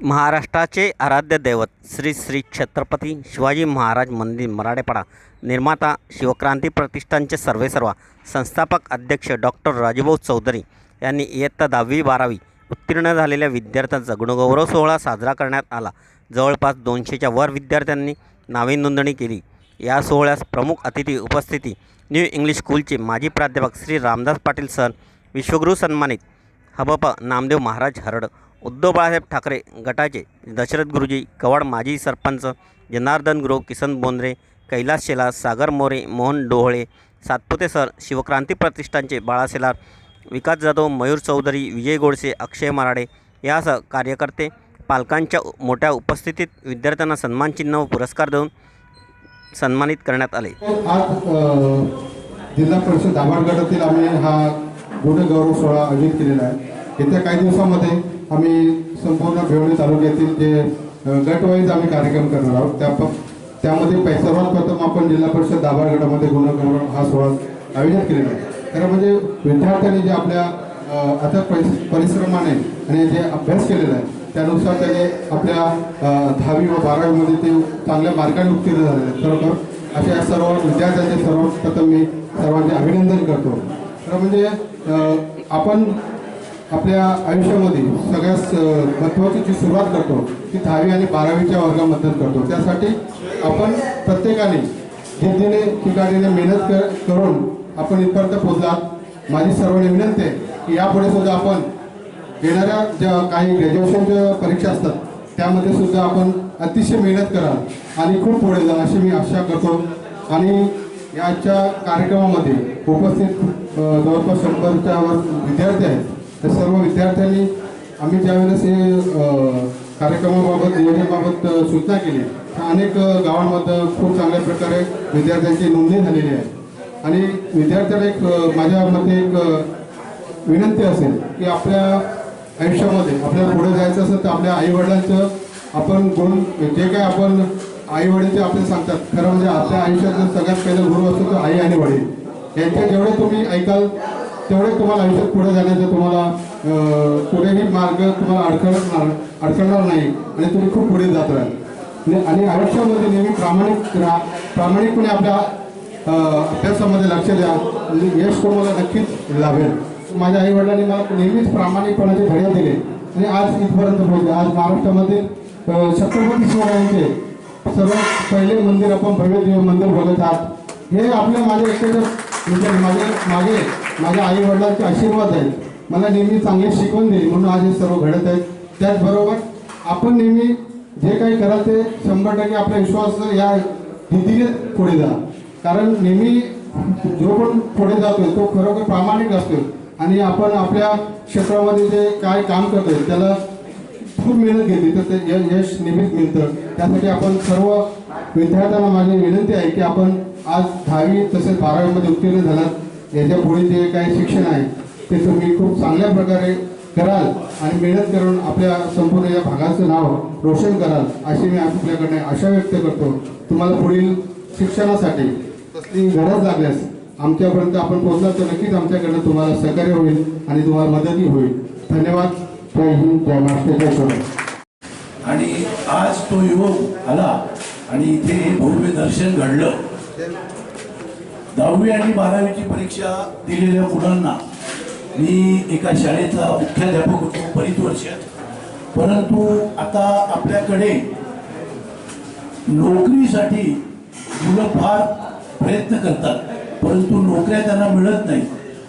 महाराष्ट्राचे आराध्य दैवत श्री श्री छत्रपती शिवाजी महाराज मंदिर मराठेपाडा निर्माता शिवक्रांती प्रतिष्ठानचे सर्वेसर्वा संस्थापक अध्यक्ष डॉक्टर राजूभाऊ चौधरी यांनी इयत्ता दहावी बारावी उत्तीर्ण झालेल्या विद्यार्थ्यांचा गुणगौरव सोहळा साजरा करण्यात आला. जवळपास दोनशेच्या वर विद्यार्थ्यांनी नावे नोंदणी केली. या सोहळ्यास प्रमुख अतिथी उपस्थिती न्यू इंग्लिश स्कूलचे माजी प्राध्यापक श्री रामदास पाटील सर विश्वगुरू सन्मानित हबप नामदेव महाराज हरड उद्धव बाळासाहेब ठाकरे गटाचे दशरथ गुरुजी कवाड माजी सरपंच जनार्दन गुरु किसन बोंद्रे कैलास शेलार सागर मोरे मोहन डोहळे सातपुते सर शिवक्रांती प्रतिष्ठानचे बाळासेलार विकास जाधव मयूर चौधरी विजय गोडसे अक्षय मराडे यासह कार्यकर्ते पालकांच्या मोठ्या उपस्थितीत विद्यार्थ्यांना सन्मानचिन्ह व पुरस्कार देऊन सन्मानित करण्यात आले. आज जिल्हा परिषद आम्ही हा गुणगौरव सोहळा आयोजित केलेला आहे. येत्या काही दिवसामध्ये आम्ही संपूर्ण भिवणी तालुक्यातील जे गटवाईज आम्ही कार्यक्रम करणार आहोत त्या त्यामध्ये पै- सर्वात प्रथम आपण जिल्हा परिषद दाभाड गटामध्ये गुन्हा हा सोहळा आयोजित केलेला आहे. तर म्हणजे विद्यार्थ्यांनी जे आपल्या आता परिश्रमाने आणि जे अभ्यास केलेला आहे त्यानुसार त्याने आपल्या दहावी व बारावीमध्ये ते चांगल्या मार्गाने उत्तीर्ण झालेले आहेत. खरोखर अशा सर्व विद्यार्थ्यांचे सर्वप्रथम मी सर्वांचे अभिनंदन करतो. खरं म्हणजे आपण आपल्या आयुष्यामध्ये सगळ्यात अ, महत्त्वाची जी सुरुवात करतो ती दहावी आणि बारावीच्या वर्गामध्ये करतो. त्यासाठी आपण प्रत्येकाने जिद्दीने ठिकाणीने मेहनत कर करून आपण इथपर्यंत पोहोचलात. माझी सर्वांनी विनंती आहे की यापुढे सुद्धा आपण येणाऱ्या ज्या काही ग्रॅज्युएशनच्या परीक्षा असतात त्यामध्ये सुद्धा आपण अतिशय मेहनत कराल आणि खूप पुढे जाल अशी मी आशा करतो. आणि याच्या कार्यक्रमामध्ये उपस्थित जवळपास शंभरच्या वर विद्यार्थी आहेत. त्या सर्व विद्यार्थ्यांनी आम्ही ज्यावेळेस हे कार्यक्रमाबाबत नियोजनाबाबत सूचना केली त्या अनेक गावांमध्ये खूप चांगल्या प्रकारे विद्यार्थ्यांची नोंदणी झालेली आहे. आणि विद्यार्थ्याला एक माझ्या मते एक विनंती असेल की आपल्या आयुष्यामध्ये आपल्याला पुढे जायचं असेल तर आपल्या आईवडिलांचं आपण गुण जे काय आपण आई वडील जे आपल्याला सांगतात खरं म्हणजे आपल्या आयुष्यात सगळ्यात पहिलं गुरु असतो तो आई आणि वडील. यांच्या जेवढे तुम्ही ऐकाल तेवढे तुम्हाला आयुष्यात पुढे जाण्याचं तुम्हाला कुठेही मार्ग तुम्हाला अडखळणार अडखळणार नाही आणि तुम्ही खूप पुढे जात राहाल. म्हणजे आणि- आयुष्यामध्ये नेहमी प्रामाणिक राहा प्रामाणिकपणे आपल्या अभ्यासामध्ये लक्ष द्या. म्हणजे यश तुम्हाला नक्कीच लाभेल. माझ्या आई वडिलांनी मला नेहमीच प्रामाणिकपणाचे धडे दिले. आणि आज इथपर्यंत पोहोचले. आज महाराष्ट्रामध्ये छत्रपती शिवरायांचे सर्वात पहिले मंदिर आपण भव्य दिव्य मंदिर बघत आहात. हे आपल्या माझ्या एकट्याचं म्हणजे माझे मागे माझ्या आई वडिलांचे आशीर्वाद आहेत. मला नेहमी चांगली शिकवण दिली म्हणून आज हे सर्व घडत आहेत. त्याचबरोबर आपण नेहमी जे काही कराल ते शंभर टक्के आपला विश्वास या भीतीने पुढे जा. कारण नेहमी जो पण पुढे जातोय तो खरोखर प्रामाणिक असतो आणि आपण आपल्या क्षेत्रामध्ये जे काय काम करतोय त्याला खूप मेहनत घेतली. तर ते यश नेहमीच मिळतं. त्यासाठी आपण सर्व विद्यार्थ्यांना माझी विनंती आहे की आपण आज दहावी तसेच बारावीमध्ये उत्तीर्ण झालात. याच्यापुढे जे काही शिक्षण आहे ते तुम्ही खूप चांगल्या प्रकारे कराल आणि मेहनत करून आपल्या संपूर्ण या भागाचं नाव रोशन कराल अशी मी आपल्याकडे आशा व्यक्त करतो. तुम्हाला पुढील शिक्षणासाठी तसली गरज लागल्यास आमच्यापर्यंत आपण पोहोचला तर नक्कीच आमच्याकडनं तुम्हाला सहकार्य होईल आणि तुम्हाला मदतही होईल. धन्यवाद. जय हिंद जय महाराष्ट्र जय आणि आज तो युवक आला आणि इथे भव्य दर्शन घडलं. दहावी आणि बारावीची परीक्षा दिलेल्या मुलांना मी एका शाळेचा मुख्याध्यापक होतो बरीच वर्ष. परंतु आता आपल्याकडे नोकरीसाठी मुलं फार प्रयत्न करतात परंतु नोकऱ्या त्यांना मिळत नाही.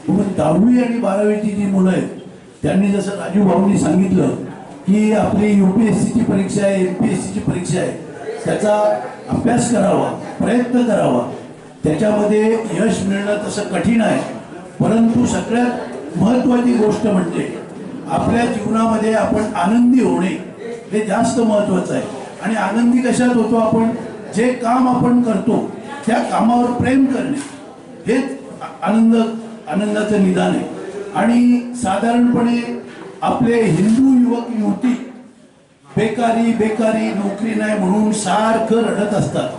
म्हणून दहावी आणि बारावीची जी मुलं आहेत त्यांनी जसं राजू भाऊंनी सांगितलं की आपली यू पी एस सीची परीक्षा आहे एम पी एस सीची परीक्षा आहे त्याचा अभ्यास करावा प्रयत्न करावा. त्याच्यामध्ये यश मिळणं तसं कठीण आहे. परंतु सगळ्यात महत्त्वाची गोष्ट म्हणजे आपल्या जीवनामध्ये आपण आनंदी होणे हे जास्त महत्त्वाचं आहे. आणि आनंदी कशात होतो आपण? जे काम आपण करतो त्या कामावर प्रेम करणे. हेच आनंद आनंदाचं निदान आहे. आणि साधारणपणे आपले हिंदू युवक युवती बेकारी बेकारी नोकरी नाही म्हणून सारखं रडत असतात.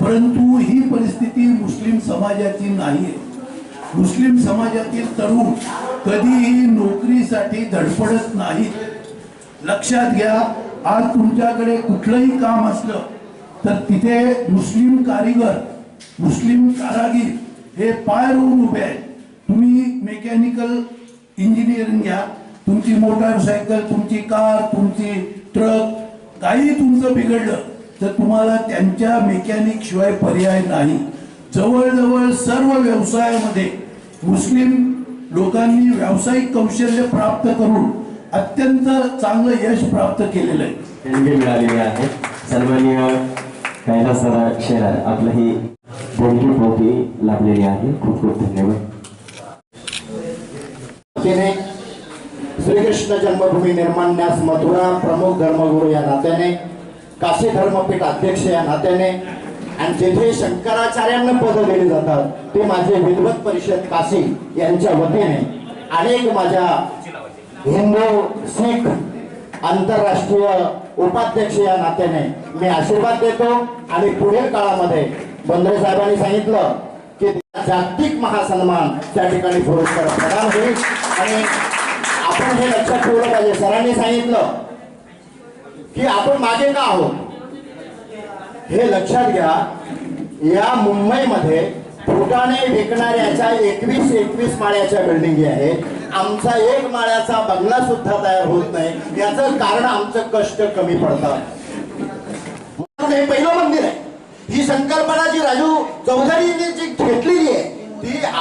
परंतु ही परिस्थिती मुस्लिम समाजाची नाही मुस्लिम समाजातील तरुण कधीही नोकरीसाठी धडपडत नाहीत. लक्षात घ्या आज तुमच्याकडे कुठलंही काम असलं तर तिथे मुस्लिम कारीगर मुस्लिम कारागीर हे पाय रोवून उभे आहेत. तुम्ही मेकॅनिकल इंजिनिअरिंग घ्या तुमची मोटारसायकल तुमची कार तुमची ट्रक काही तुमचं बिघडलं तर तुम्हाला त्यांच्या मेकॅनिक शिवाय पर्याय नाही. जवळजवळ सर्व व्यवसायामध्ये मुस्लिम लोकांनी व्यावसायिक कौशल्य प्राप्त करून अत्यंत चांगलं यश प्राप्त केलेलं आहे. देणगी मिळालेली आहे. सन्माननीय कैलासदादा शेलार आपलं ही देणगी पोटी लाभलेली आहे. खूप खूप धन्यवाद. श्रीकृष्ण जन्मभूमी निर्माण्यास मथुरा प्रमुख धर्मगुरू या नात्याने काशी धर्मपीठ अध्यक्ष या नात्याने आणि जेथे शंकराचार्यांना पद दिली जातात ते माझे विद्वत परिषद काशी यांच्या वतीने अनेक माझ्या हिंदू सिख आंतरराष्ट्रीय उपाध्यक्ष या नात्याने मी आशीर्वाद देतो. आणि पुढील काळामध्ये बंद्रे साहेबांनी सांगितलं की जागतिक महासन्मान त्या ठिकाणी पुरस्कार प्रदान होईल. आणि आपण हे लक्षात ठेवलं पाहिजे. सरांनी सांगितलं की आपण मागे का आहोत? हे लक्षात घ्या या मुंबईमध्ये फुटाणे विकणाऱ्याच्या एकवीस एकवीस माळ्याच्या बिल्डिंगी आहेत आमचा एक माळ्याचा बंगला सुद्धा तयार होत नाही. याचं कारण आमचं कष्ट कमी पडतात. हे पहिलं मंदिर आहे. ही संकल्पना जी राजू चौधरीने जी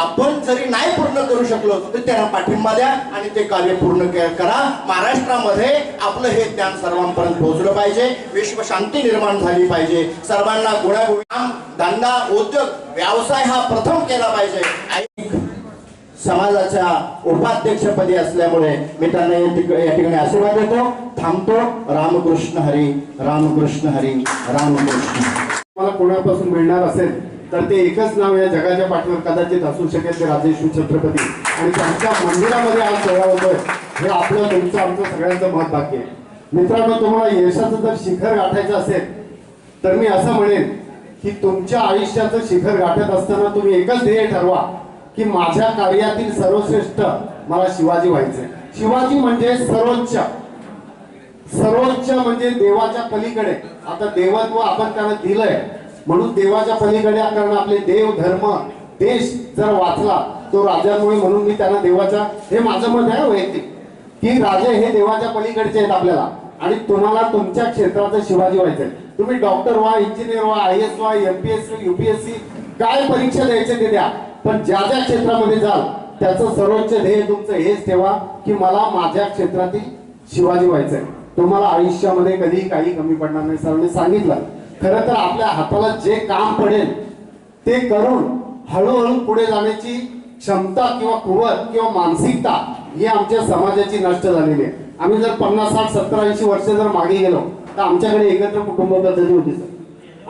आपण जरी नाही पूर्ण करू शकलो तर त्यांना पाठिंबा द्या आणि ते कार्य पूर्ण करा. महाराष्ट्रामध्ये आपलं हे ज्ञान सर्वांपर्यंत पोहोचलं पाहिजे. विश्व शांती निर्माण झाली पाहिजे. सर्वांना गुणागुण धंदा उद्योग व्यवसाय हा प्रथम केला पाहिजे. ऐक समाजाच्या उपाध्यक्षपदी असल्यामुळे मी त्यांना या या ठिकाणी आशीर्वाद देतो. थांबतो. रामकृष्ण हरी रामकृष्ण हरी रामकृष्ण. मला कोणापासून मिळणार असेल? तर ते एकच नाव या जगाच्या पाठीवर कदाचित असू शकेल ते राजेश्वर छत्रपती. आणि त्यांच्या मंदिरामध्ये आज सोहळा होतोय. हे आपलं तुमचं आमचं सगळ्यांचं महत्वाक्य आहे. मित्रांनो तुम्हाला यशाचं जर शिखर गाठायचं असेल तर मी असं म्हणेन की तुमच्या आयुष्याचं शिखर गाठत असताना तुम्ही एकच ध्येय ठरवा की माझ्या कार्यातील सर्वश्रेष्ठ मला शिवाजी व्हायचंय. शिवाजी म्हणजे सर्वोच्च. सर्वोच्च म्हणजे देवाच्या पलीकडे. आता देवत्व आपण त्याला दिलंय. म्हणून देवाच्या पलीकडे कारण आपले देव धर्म देश जर वाचला तो राजांमुळे म्हणून मी त्यांना देवाच्या हे माझं मत आहे वैयक्तिक. की राजे हे देवाच्या पलीकडचे आहेत आपल्याला. आणि तुम्हाला तुमच्या क्षेत्राचं शिवाजी व्हायचंय. तुम्ही डॉक्टर व्हा इंजिनियर व्हा आय एस व्हा एमपीएससी युपीएससी काय परीक्षा द्यायचे ते द्या. पण ज्या ज्या क्षेत्रामध्ये जाल त्याचं सर्वोच्च ध्येय तुमचं हेच ठेवा की मला माझ्या क्षेत्रातील शिवाजी व्हायचंय. तुम्हाला आयुष्यामध्ये कधी काही कमी पडणार नाही सरांनी सांगितलं. खरं तर आपल्या हाताला जे काम पडेल ते करून हळूहळू पुढे जाण्याची क्षमता किंवा कुवत किंवा मानसिकता ही आमच्या समाजाची नष्ट झालेली आहे. आम्ही जर पन्नास साठ सत्तर ऐंशी वर्ष जर मागे गेलो तर आमच्याकडे एकत्र कुटुंब पद्धती होती सर.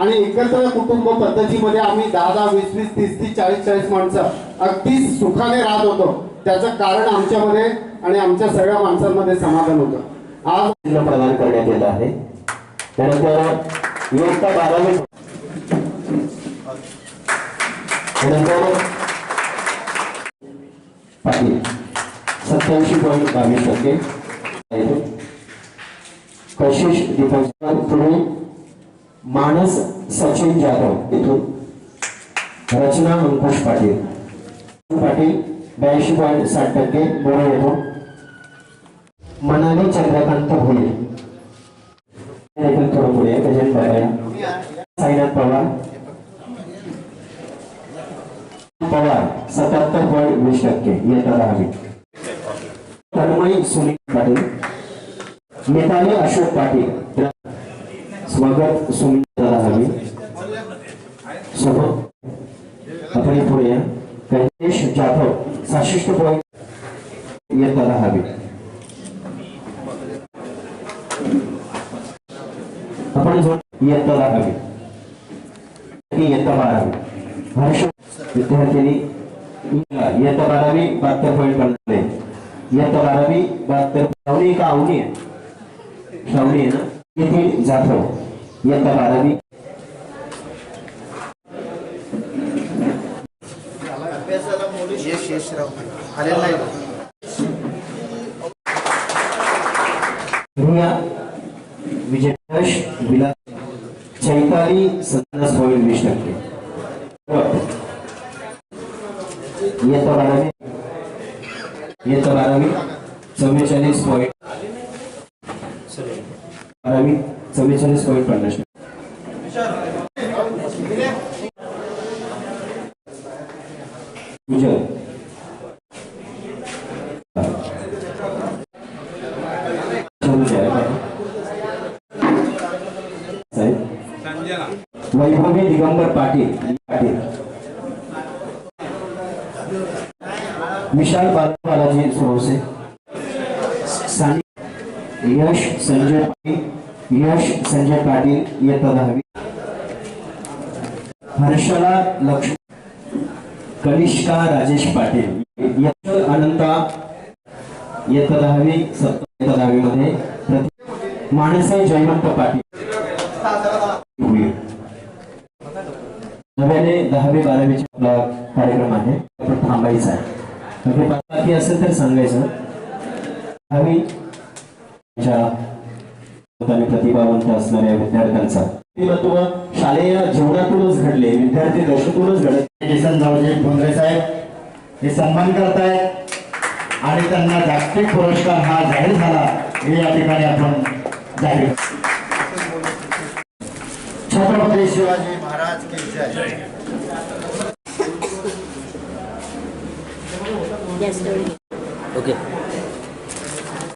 आणि एकत्र कुटुंब पद्धतीमध्ये आम्ही दहा दहा वीस वीस तीस तीस चाळीस चाळीस माणसं अगदी सुखाने राहत होतो. त्याचं कारण आमच्यामध्ये आणि आमच्या सगळ्या माणसांमध्ये समाधान होतं. आज प्रदान करण्यात येत आहे. त्यानंतर इयत्ता बारावी. पाटील सत्याऐंशी पॉईंट बावीस टक्के कशिश दीपक पुढे मानस सचिन जाधव इथून रचना अंकुश पाटील. पाटील ब्याऐंशी पॉईंट साठ टक्के मोरे येथून मनाली चंद्रकांत भोले देखील थोडं पुढे पवार पवार सत्याहत्तर पॉईंट वीस टक्के अशोक पाटील स्वागत सुनील दहावी सोबत गणेश जाधव सहासष्ट पॉईंट दहावी आपण जो इयत्ता दहावी ती इयत्ता बारावी. हर्ष विद्यार्थ्यांनी इयत्ता बारावी बहात्तर पॉईंट पन्नास इयत्ता बारावी बहात्तर श्रावणी का आवनी आहे? श्रावणी आहे ना? येथील जाधव. इयत्ता बारावी. यश यशराव आलेला नाही विजयश विलास चैताली सत्तावीस होईल वीस टक्के. इयत्ता बारावी. इयत्ता बारावी. चव्वेचाळीस पॉईंट बारावी. चव्वेचाळीस पॉईंट पन्नास टक्के. उज्ज्वल पाटील विशाल बालाजी सुरवसे यश संजय पाटील. यश संजय पाटील इयत्ता दहावी. हर्षला लक्ष्मी. कनिष्का राजेश पाटील. यश अनंता इयत्ता दहावी. सप्त इयत्ता दहावीमध्ये. प्रति- जयवंत पाटील. नव्याने दहावी बारावीचा आपला कार्यक्रम आहे. आपण थांबायचा आहे बाकी बाकी असेल तर सांगायचं. दहावी प्रतिभावंत असणाऱ्या विद्यार्थ्यांचा व्यक्तिमत्व शालेय जीवनातूनच घडले. विद्यार्थी दशेतूनच घडले. किसन जावजी भोंद्रे साहेब हे सन्मान करतायत आणि त्यांना जागतिक पुरस्कार हा जाहीर झाला. हे या ठिकाणी आपण जाहीर छत्रपती शिवाजी महाराज की जय ओके